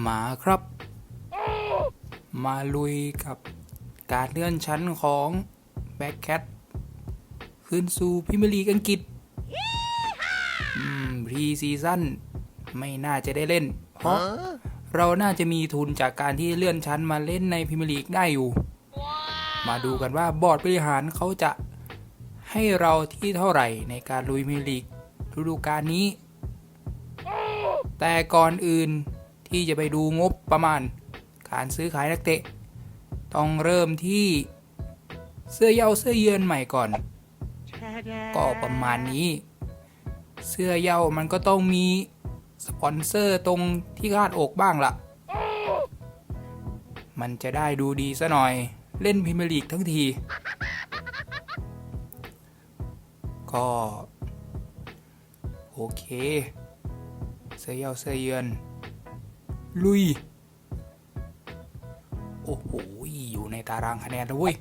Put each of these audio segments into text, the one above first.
หมาครับ มาลุยกับการเลื่อนชั้นของแบ็คแคทขึ้นสู่พิมลีกอังกฤษอืมพรีซีซั่นไม่น่าจะได้เล่น เพราะเราน่าจะมีทุนจากการที่เลื่อนชั้นมาเล่นในพรีเมียร์ลีกได้อยู่ มาดูกันว่าบอร์ดบริหารเขาจะให้เราที่เท่าไหร่ในการลุยพรีเมียร์ลีกฤดูกาลนี้ แต่ก่อนอื่น ที่จะไปดูงบประมาณ การซื้อขายนักเตะ ต้องเริ่มที่เสื้อเย้าเสื้อเยือนใหม่ก่อน ก็ประมาณนี้ เสื้อเย้ามันก็ต้องมีสปอนเซอร์ตรงที่คาดอกบ้างละ่ะ มันจะได้ดูดีซะหน่อย เล่นพรีเมียร์ลีกทั้งที ก็ โอเค เสื้อเย้าเสื้อเยือน ลุย โอ้โห อยู่ในตารางคะแนนแล้วเว้ย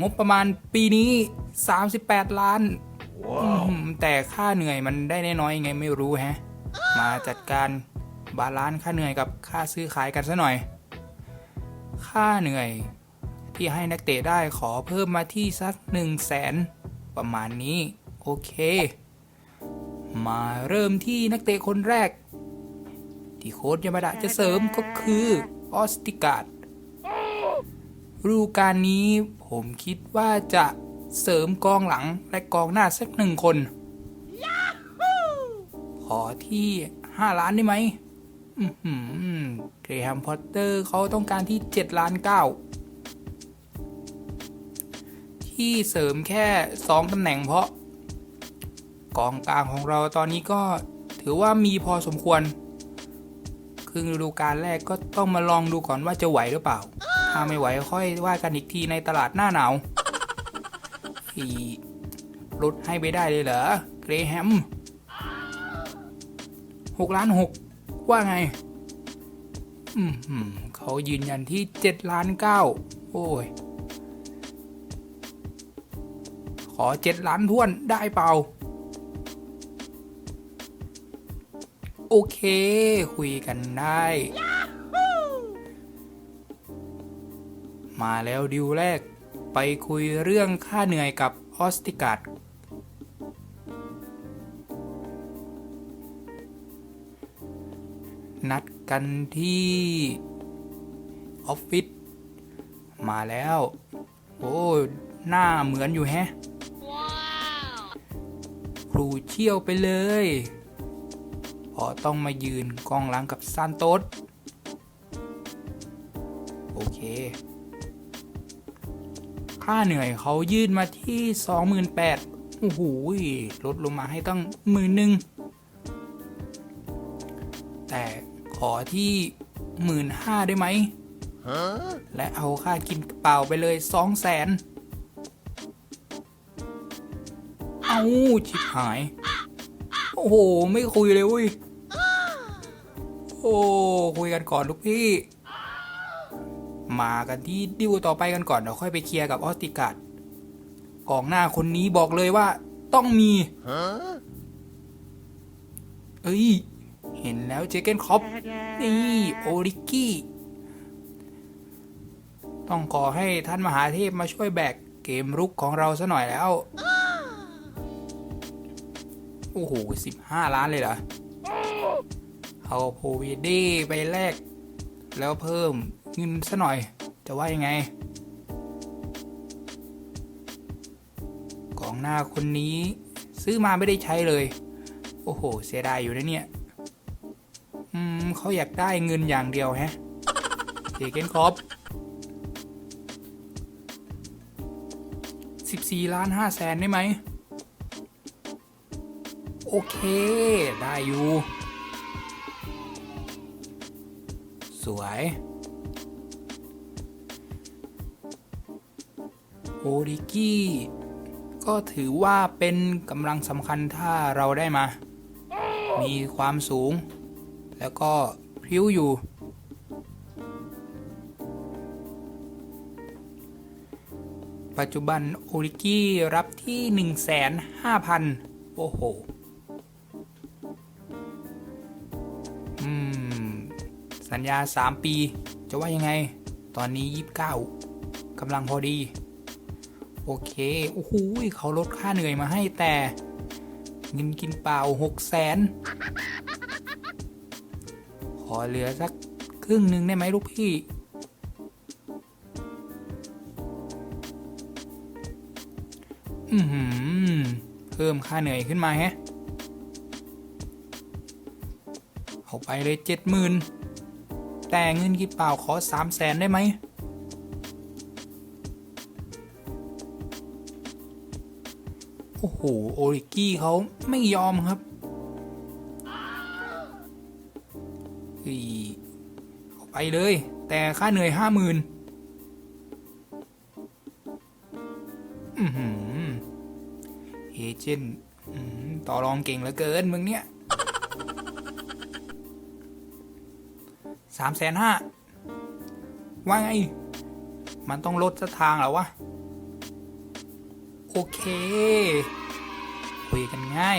งบประมาณปีนี้ 38 ล้านอื้อหือแต่ค่าเหนื่อยมันได้น้อยๆยังไงไม่รู้แฮะ มาจัดการบาลานซ์ค่าเหนื่อยกับค่าซื้อขายกันซะหน่อย ค่าเหนื่อยที่ให้นักเตะได้ขอเพิ่มมาที่สัก1 0 0 0 0แสนประมาณนี้ โอเค มาเริ่มที่นักเตะคนแรก ที่โค้ชยามาดะจะเสริมก็คือออสติกาดฤดูกาลนี้ผมคิดว่าจะเสริมกองหลังและกองหน้าสักหนึ่งคน ขอที่5ล้านได้ไหมเกรแฮมพอตเตอร์เขาต้องการที่7ล้าน9ที่เสริมแค่2ตำแหน่งเพราะ กองกลางของเราตอนนี้ก็ถือว่ามีพอสมควร รึ่งฤดูกาลแรกก็ต้องมาลองดูก่อนว่าจะไหวหรือเปล่า ถ้าไม่ไหวค่อยว่ากันอีกทีในตลาดหน้าหนาวอีลดให้ไปได้เลยเหรอเกรแฮมหกล้านหกว่าไง อืมหืมเขายืนยันที่เจ็ดล้านเก้าโอ้ย ขอเจ็ดล้านท้วนได้เปล่า โอเค คุยกันได้ มาแล้วดิวแรก ไปคุยเรื่องค่าเหนื่อยกับออสติการ์ดนัดกันที่ ออฟฟิศมาแล้ว โอ้หน้าเหมือนอยู่แฮะครูเชี่ยวไปเลย พอต้องมายืนกองหลังกับซานโตสโอเค ค่าเหนื่อยเขายืดมาที่ 28,000โอ้โหลดลงมาให้ตั้งหมื่นหนึ่งแต่ขอที่หมื่นห้าได้ไหม และเอาค่ากินกระเป๋าไปเลยสองแสนเอาชิบหาย โอ้โห ไม่คุยเลยเว้ย อ้คุยกันก่อนลูกพี่ มากันที่ดิวต่อไปกันก่อนเดี๋ยวค่อยไปเคลียร์กับออสติการ์ดกองหน้าคนนี้บอกเลยว่า ต้องมีเอ้ย เห็นแล้วเจเกนคอปนี่โอริกี้ ต้องขอให้ท่านมหาเทพมาช่วยแบกเกมรุกของเราซะหน่อยแล้ว โอ้โหสิบห้าล้านเลยเหรอ เอาโพวีดีไปแลกแล้วเพิ่มเงินซะหน่อย จะว่ายังไงกองหน้าคนนี้ซื้อมาไม่ได้ใช้เลย โอ้โห เสียดายอยู่นะเนี่ย อืมเขาอยากได้เงินอย่างเดียวแฮะเจเกนครอปสิบสี่ล้านห้าแสนได้ไหม โอเค ได้อยู่ สวย โอริกี้ก็ถือว่าเป็นกำลังสำคัญถ้าเราได้มา มีความสูง แล้วก็พริ้วอยู่ ปัจจุบันโอริกี้รับที่ 1,500,000 โอ้โห สัญญา 3 ปี จะว่ายังไง ตอนนี้ 29กำลังพอดี โอเค โอ้โหเขาลดค่าเหนื่อยมาให้แต่เงินกินเปล่า6แสนขอเหลือสักครึ่งหนึ่งได้ไหมลูกพี่ อือหือเพิ่มค่าเหนื่อยขึ้นมาแฮะ เอาไปเลยเจ็ดหมื่น แต่เงินกี่เปล่าขอสามแสนได้ไหม โอ้โห โอริกี้เขาไม่ยอมครับอาไปเลย แต่ค่าเหนื่อยห้าหมื่นเอเจนต์ต่อรองเก่งเหลือเกินมึงเนี่ย สามแสนห้าว่าไง มันต้องลดสทางเหรอวะ โอเค คุยกันง่าย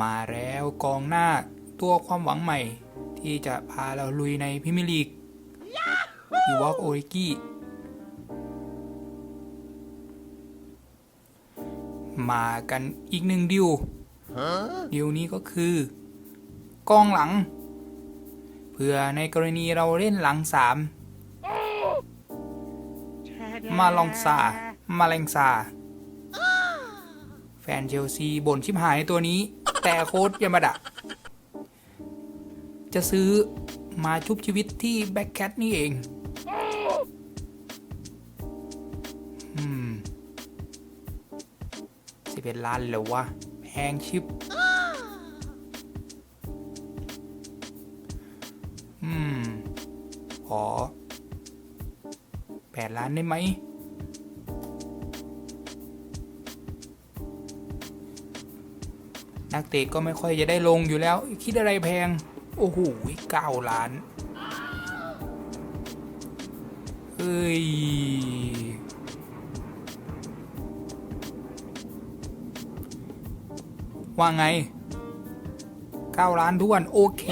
มาแล้วกองหน้าตัวความหวังใหม่ ที่จะพาเราลุยในพิมิลีกยูวอกโอริกิมากันอีกหนึ่งดิว เดิวนี้ก็คือกองหลัง เพื่อในกรณีเราเล่นหลังสามมาลองซามาเลงซาแฟนเชลซีบ่นชิบหายในตัวนี้ แต่โค้ดยามาดะ จะซื้อมาชุบชีวิตที่แบ็คแคทนี่เองอืมสิบเอ็ดล้านเหรอวะ แพงชิบอืม ขอแปดล้านได้ไหม นักเตะก็ไม่ค่อยจะได้ลงอยู่แล้ว คิดอะไรแพง โอ้โหเก้าล้าน เฮ้ย ว่าไง9ล้านทวน โอเค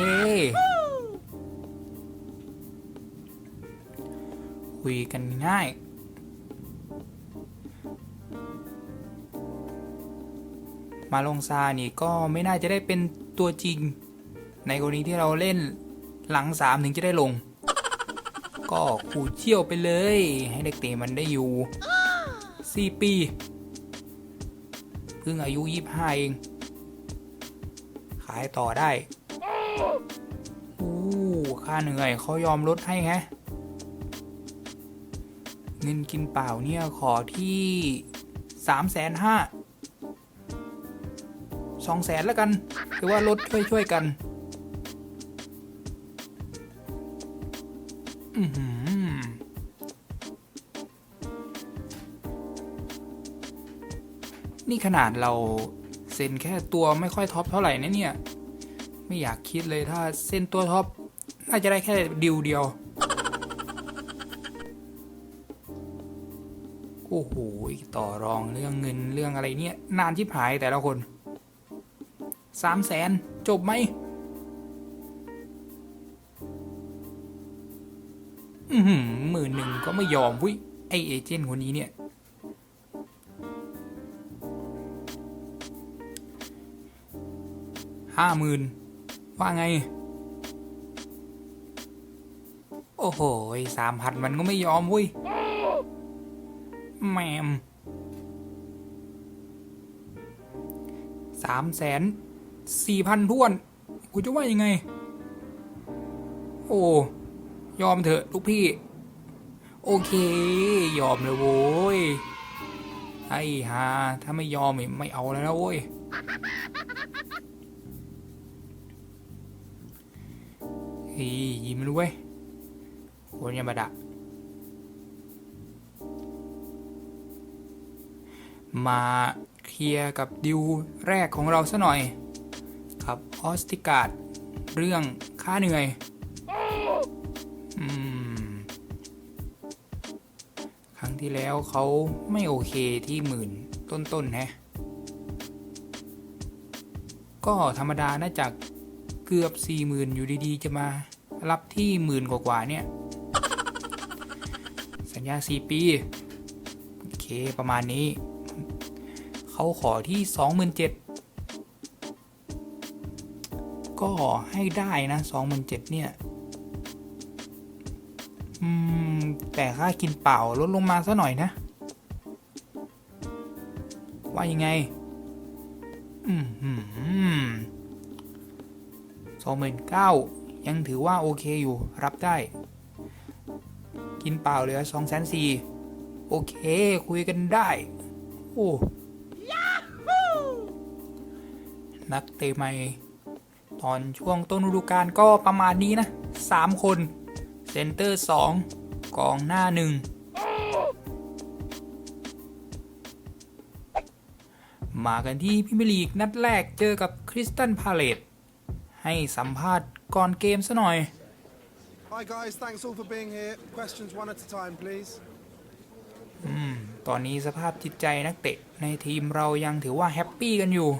คุยกันง่าย มาลงซานี่ก็ไม่น่าจะได้เป็นตัวจริง ในกรณีที่เราเล่นหลังสามถึงจะได้ลง ก็ขู่เชี่ยวไปเลย ให้เด็กเตะมันได้อยู่ 4 ปีเพิ่งอายุ 25 เองายต่อได้โอ้ค่าเหนื่อยเขายอมลดให้แฮะ เงินกินเปล่าเนี่ยขอที่สามแสนห้าสองแสนแล้วกันหรือว่าลดช่วยช่วยๆกัน อือหือนี่ขนาดเรา ซ็นแค่ตัวไม่ค่อยท็อปเท่าไหร่นะเนี่ย ไม่อยากคิดเลยถ้าเซ็นตัวท็อปน่าจะได้แค่ดิวเดียว โอ้โหต่อรองเรื่องเงินเรื่องอะไรเนี่ย นานชิบหายแต่ละคนสามแสนจบไหมอือหือหมื่นหนึ่งก็ไม่ยอมวิไอเอเจนต์คนนี้เนี่ย ห้าหมื่นว่าไง โอ้โหสามพันมันก็ไม่ยอมเว้ยแหมมสามแสนสี่พันท้วน กูจะว่ายังไง โอ้ ยอมเถอะลูกพี่ โอเค ยอมเลยโว้ย ไอ้ฮาถ้าไม่ยอมไม่เอาแล้วนะโว้ย เฮ้ยยิ้มเลยเว้ยโคนยามาดะมาเคลียร์กับดิวแรกของเราซะหน่อย ครับออสติกาดเรื่องค่าเหนื่อยอืมครั้งที่แล้วเขาไม่โอเคที่หมื่นต้นๆนะก็ธรรมดาน่าจะ เกือบสี่หมื่นอยู่ดีๆ จะมารับที่หมื่นกว่าๆเนี่ย สัญญาสี่ปี โอเคประมาณนี้ เขาขอที่สองหมื่นเจ็ดก็ให้ได้นะสองหมื่นเจ็ดเนี่ย อืม แต่ค่ากินเปล่าลดลงมาซะหน่อยนะ ว่ายังไง อืม หืมสองหมื่นเก้ายังถือว่าโอเคอยู่รับได้ กินเปล่าเหลือสองแสนสี่โอเค คุยกันได้ โอ้นักเตะใหม่ตอนช่วงต้นฤดูกาลก็ประมาณนี้นะสามคน เซนเตอร์สองกองหน้าหนึ่งมากันที่พิมยร์ลีกนัดแรกเจอกับคริสตันพาเลต ให้สัมภาษณ์ก่อนเกมซะหน่อย Hi guys, thanks all for being here. Questions one at a time, please. ตอนนี้สภาพจิตใจนักเตะในทีมเรายังถือว่าแฮปปี้กันอยู่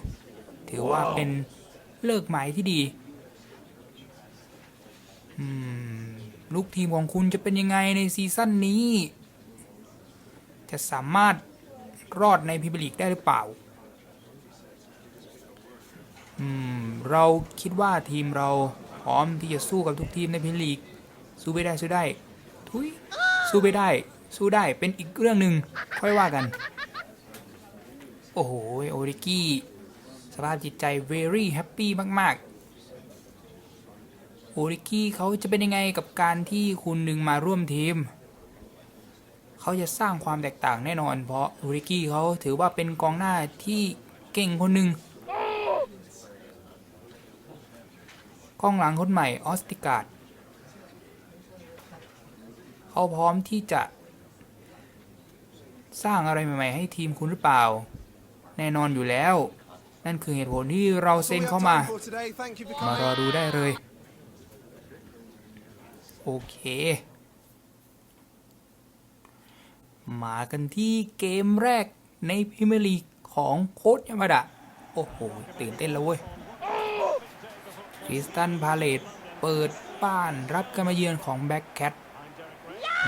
ถือว่าเป็นเลิกหมายที่ดี อืม ลูกทีมของคุณจะเป็นยังไงในซีซั่นนี้ จะสามารถรอดในพรีเมียร์ลีกได้หรือเปล่า อืม เราคิดว่าทีมเราพร้อมที่จะสู้กับทุกทีมในพรีลีก สู้ไม่ได้สู้ได้ ทุยสู้ไม่ได้ สู้ได้เป็นอีกเรื่องหนึ่งค่อยว่ากัน โอ้โหโอริกี้สภาพจิตใจ very happy มาก ๆ โอริกี้เขาจะเป็นยังไงกับการที่คุณหนึ่งมาร่วมทีม เขาจะสร้างความแตกต่างแน่นอน เพราะโอริกี้เขาถือว่าเป็นกองหน้าที่เก่งคนหนึ่ง กองหลังคนใหม่ออสติกาดเขาพร้อมที่จะ สร้างอะไรใหม่ๆให้ทีมคุณหรือเปล่า แน่นอนอยู่แล้ว นั่นคือเหตุผลที่เราเซ็นเข้ามา มารอดูได้เลย โอเค มากันที่เกมแรกในพรีเมียร์ลีกของโค้ชยามาดะ โอ้โห ตื่นเต้นแล้วเว้ย ริสตันพาเลตเปิดบ้านรับการมาเยือนของแบ็กแคท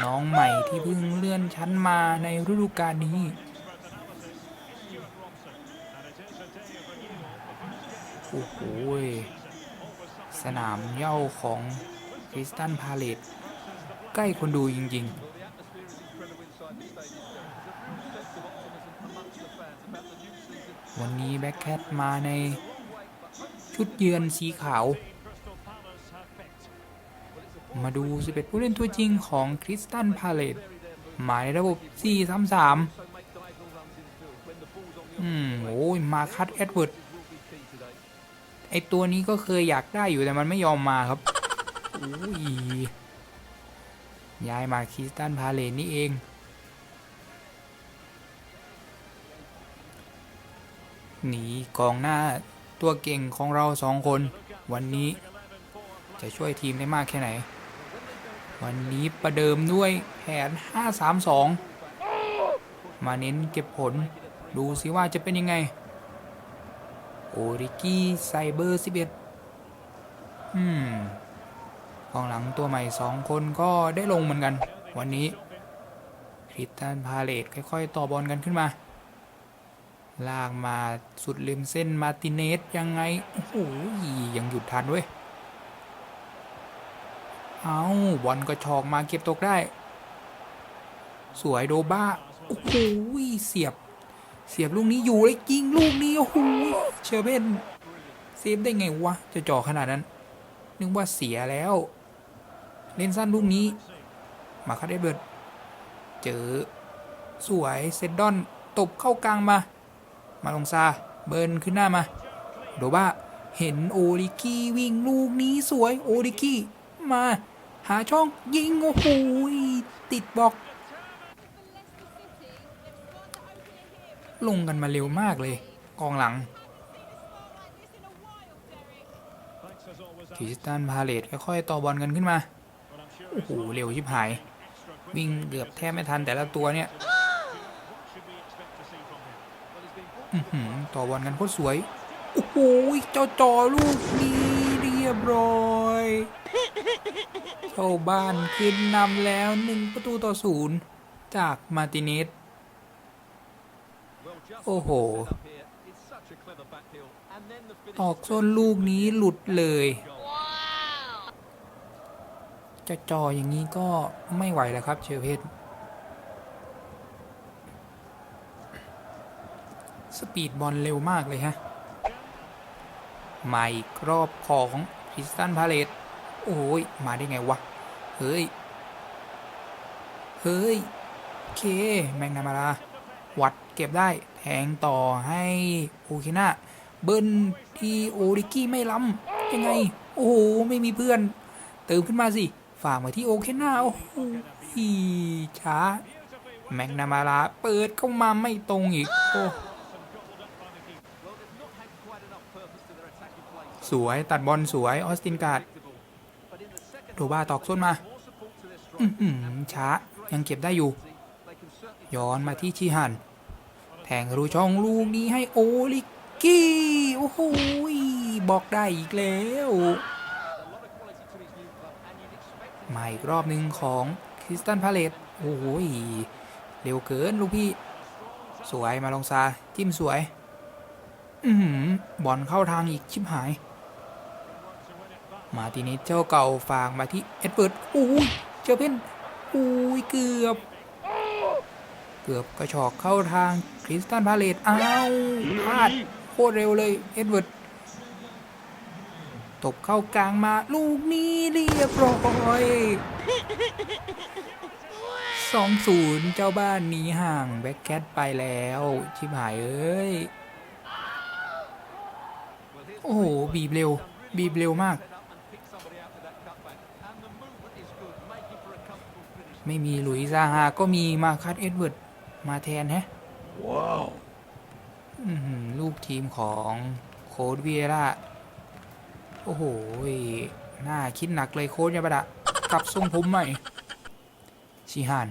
น้องใหม่ที่เพิ่งเลื่อนชั้นมาในฤดูกาลนี้ โอ้โห สนามเย้าของคริสตันพาเลตใกล้คนดูจริง ๆวันนี้แบ็คแคทมาใน ชุดเยือนสีขาว มาดู 11 ผู้เล่นตัวจริงของคริสตันพาเลตหมาในระบบ 4-3-3 อืมโอ้ยมาคัดแอดเวิร์ดไอตัวนี้ก็เคยอยากได้อยู่แต่มันไม่ยอมมาครับอุ้ยย้ายมาคริสตันพาเลนนี่เองหนีกองหน้า ตัวเก่งของเราสองคน วันนี้จะช่วยทีมได้มากแค่ไหน วันนี้ประเดิมด้วยแผน 5-3-2 มาเน้นเก็บผล ดูสิว่าจะเป็นยังไง โอริกี้ไซเบอร์ 11 อืมกองหลังตัวใหม่สองคนก็ได้ลงเหมือนกัน วันนี้คริสตันพาเลตค่อย ๆ ต่อบอลกันขึ้นมา ลากมาสุดริมเส้นมาติเนสยังไง โอ้โหยังหยุดทันเว้ย เอาบอลก็ชอกมาเก็บตกได้ สวยโดบ้า โอ้โหเสียบ เสียบลูกนี้อยู่เลยยิงลูกนี้ โอ้โหเชอร์เบนเซฟได้ไงวะ จะจ่อขนาดนั้น นึกว่าเสียแล้ว เล่นสั้นลูกนี้ มาคัดเอเบิร์ดเจอ สวยเซดดอนตบเข้ากลางมา มาลงซาเบิร์นขึ้นหน้ามาโดบ้าเห็นโอริกี้วิ่งลูกนี้สวยโอริกี้มา หาช่องยิง โอ้โหติดบล็อก ลงกันมาเร็วมากเลย กองหลังคริสตันพาเลตค่อยๆต่อบอลกันขึ้นมา โอ้โห เร็วชิบหาย วิ่งเกือบแทบไม่ทันแต่ละตัวเนี่ยอื้อหือ ต่อบอลกันโคตรสวย โอ้โหเจ้าจอลูกนี้เรียบร้อยเจ้าบ้านขึ้นนำแล้วหนึ่งประตูต่อศูนย์จากมาติเนสโอ้โหออกส้นลูกนี้หลุดเลยจะจออย่างนี้ก็ไม่ไหวแล้วครับเชอเพชร สปีดบอลเร็วมากเลยฮะมาอีกรอบของคริสตันพาเลตโอ้ย มาได้ไงวะ เฮ้ย เฮ้ย เค แมงนามาราวัดเก็บได้ แทงต่อให้โอเคนาเบิ้ลที่โอริกี้ไม่ล้ำยังไง โอ้โห ไม่มีเพื่อน เติมขึ้นมาสิ ฝากมาที่โอเคนาโอ้โหช้า แมกนามาราเปิดเข้ามาไม่ตรงอีก โอ้ สวย ตัดบอลสวย ออสตินการ์ดโดบ้าตอกส้นมาช้า ยังเก็บได้อยู่ ย้อนมาที่ชีฮัน แทงรูช่องลูกนี้ให้โอลิกี้ โอ้โหบอกได้อีกแล้วมาอีกรอบหนึ่งของคริสตันพาเลตโอ้โหเร็วเกินลูกพี่ สวยมาลองซา จิ้มสวย อือหือบอลเข้าทางอีกชิบหาย มาทีนี้เจ้าเก่าฝากมาที่เอ็ดเวิร์ดโอ้ยเจอเพนโอ้ยเกือบ เกือบกระชอกเข้าทางคริสตันพาเลตอ้าวพลาดโคตรเร็วเลยเอ็ดเวิร์ดตบเข้ากลางมาลูกนี้เรียบร้อยสองศูนย์เจ้าบ้านหนีห่างแบ็คแคทไปแล้ว ชิบหายเอ้ย โอ้โห บีบเร็ว บีบเร็วมาก ไม่มีหลุยส์ซาฮาก็มีมาคัสเอ็ดเวิร์ดมาแทนแฮะว้าวลูกทีมของโค้ดเวียร่าโอ้โหยน่าคิดหนักเลยโค้ดยาบดะกลับทรงผมใหม่ชิฮาน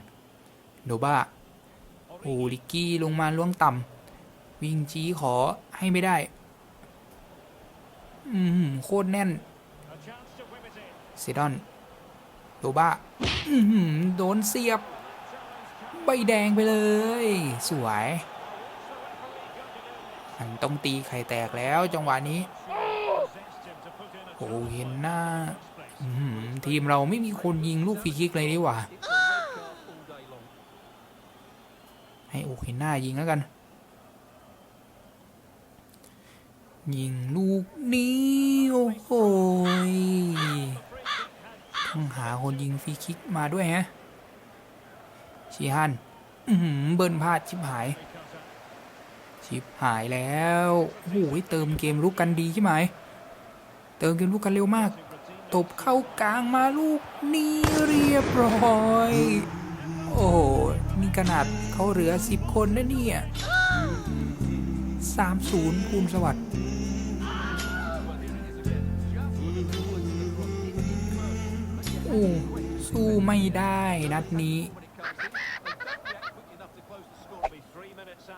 โนบ้าโอลิกกี้ลงมาล่วงต่ำวิ่งจี้ขอให้ไม่ได้ อืมโคตรแน่นเซดอน โดบ้าโดนเสียบ ใบแดงไปเลย สวยมันต้องตีไข่แตกแล้วจังหวะนี้ โอ้เห็นหน้าหือทีมเราไม่มีคนยิงลูกฟรีคิกเลยดีกว่า ให้โอเห็นหน้ายิงแล้วกัน ยิงลูกนี้ โอ้โหย หาคนยิงฟรีคิกมาด้วยฮะชีฮันเบิร์นพลาดชิบหาย ชิบหายแล้วโอ้โหเติมเกมลุกกันดีใช่ไหม เติมเกมลุกกันเร็วมาก ตบเข้ากลางมาลูกนี้เรียบร้อย โอ้โห นี่ขนาดเขาเหลือสิบคนนะเนี่ยสามศูนย์ภูมิสวัสดิ์ อ้สู้ไม่ได้นัดนี้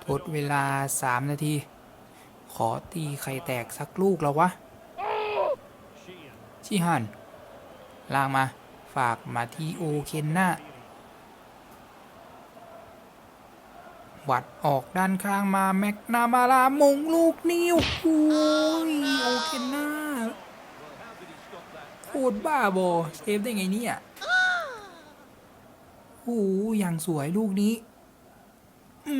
ทดเวลา 3 นาที ขอตีไข่แตกสักลูกแล้ววะ ชิฮันลางมา ฝากมาที่โอเคนนาวัดออกด้านข้างมา แม็กนามาลามงลูกนิ้วโอ้ยโอเคนนา โคตรบ้าบอเซฟได้ไงเนี่ยโอ้ยอย่างสวยลูกนี้ อื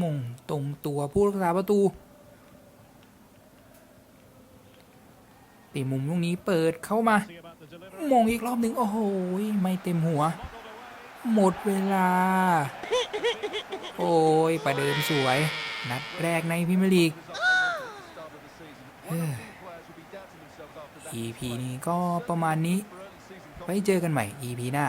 มงตรงตัวผู้รักษาประตูตีมุมลูกนี้เปิดเข้ามามองอีกรอบหนึ่งโอ้โหไม่เต็มหัว หมดเวลา โอ้ยประเดิมสวย นัดแรกในพรีเมียร์ลีกเอ้อ EP นี้ก็ประมาณนี้ ไว้เจอกันใหม่ EP หน้า